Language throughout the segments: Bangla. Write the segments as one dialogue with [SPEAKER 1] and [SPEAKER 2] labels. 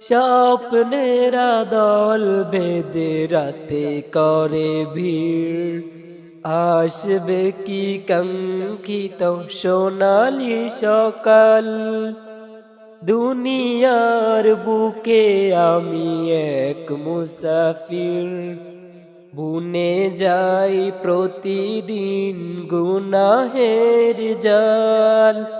[SPEAKER 1] স্বপ্নেরা দল বেদে রাতে করে ভিড়। আসবে কি কাঙ্ক্ষিত সোনালি সকাল? দুনিয়ার বুকে আমি এক মুসাফির। বুনে যাই প্রতিদিন গুনাহের জাল।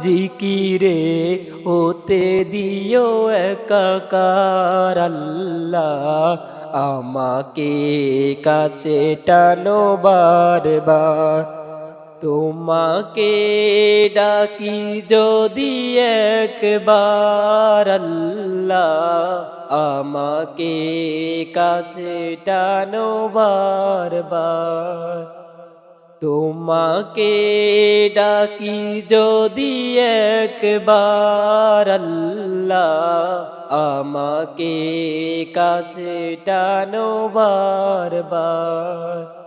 [SPEAKER 1] জিকিরে হতে দিও একাকার আল্লাহ। আমাকে কাছে টানো বারবার। তোমাকে ডাকি যদি একবার আল্লাহ। আমাকে কাছে টানো বারবার। তোমাকে ডাকি যদি একবার আল্লাহ আমাকে কাছে টানো বারবার।